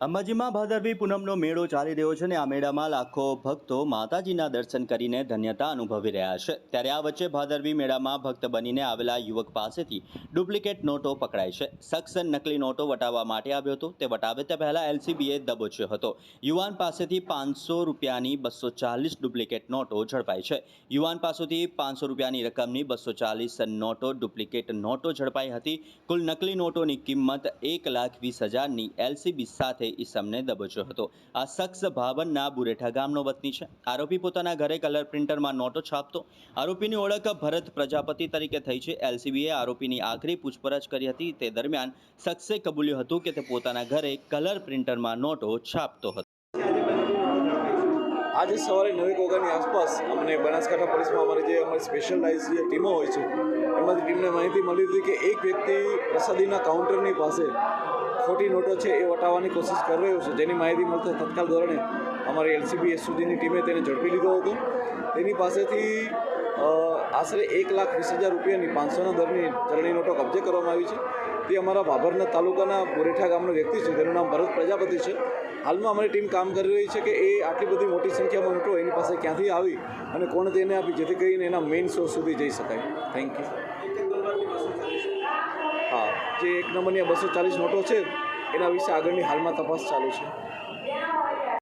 અંબાજીમાં ભાદરવી પૂનમનો મેળો ચાલી રહ્યો છે અને આ મેળામાં લાખો ભક્તો માતાજીના દર્શન કરીને ધન્યતા અનુભવી રહ્યા છે. ત્યારે આ વચ્ચે ભાદરવી મેળામાં ભક્ત બનીને આવેલા યુવક પાસેથી ડુપ્લિકેટ નોટો પકડાય છે. શખ્સ નકલી નોટો વટાવવા માટે આવ્યો હતો. તે વટાવે તે પહેલાં એલસીબીએ દબોચ્યો હતો. યુવાન પાસેથી પાંચસો રૂપિયાની બસો ચાલીસ ડુપ્લિકેટ નોટો ઝડપાઈ છે. યુવાન પાસેથી પાંચસો રૂપિયાની રકમની બસો ચાલીસ નોટો ડુપ્લિકેટ નોટો ઝડપાઈ હતી. કુલ નકલી નોટોની કિંમત એક લાખ વીસ હજારની એલસીબી સાથે ઈસમને દબોચ્યો હતો. આ શખ્સ ભાવનના બુરેઠા ગામનો વતની છે. આરોપી પોતાના ઘરે કલર પ્રિન્ટરમાં નોટો છાપતો. આરોપીની ઓળખ ભરત પ્રજાપતિ તરીકે થઈ છે. એલસીબીએ આરોપીની આખરી પૂછપરછ કરી હતી. તે દરમિયાન શખ્સે કબૂલ્યું હતું કે તે પોતાના ઘરે કલર પ્રિન્ટરમાં નોટો છાપતો હતો. આજે સવારે નવેક વાગ્યાની આસપાસ અમને બનાસકાંઠા પોલીસમાં અમારી જે અમારી સ્પેશિયલાઇઝ જે ટીમો હોય છે, એમાંથી ટીમને માહિતી મળી હતી કે એક વ્યક્તિ પ્રસાદીના કાઉન્ટરની પાસે ખોટી નોટો છે એ વટાવવાની કોશિશ કરી રહ્યો છે. જેની માહિતી મળતા તત્કાલ ધોરણે અમારી એલસીબી સુધીની ટીમે તેને ઝડપી લીધો હતો. તેની પાસેથી આશરે એક લાખ વીસ હજાર રૂપિયાની પાંચસોના દરની ચલણી નોટો કબજે કરવામાં આવી છે. તે અમારા ભાભરના તાલુકાના બોરેઠા ગામનો વ્યક્તિ છે. તેનું નામ ભરત પ્રજાપતિ છે. હાલમાં અમારી ટીમ કામ કરી રહી છે કે એ આટલી બધી મોટી સંખ્યામાં નોટો એની પાસે ક્યાંથી આવી અને કોણે તેને આપી, જેથી કરીને એના મેઇન સોર્સ સુધી જઈ શકાય. થેન્ક યુ હા, જે એક નંબરની આ બસો ચાલીસ નોટો છે, એના વિશે આગળની હાલમાં તપાસ ચાલુ છે.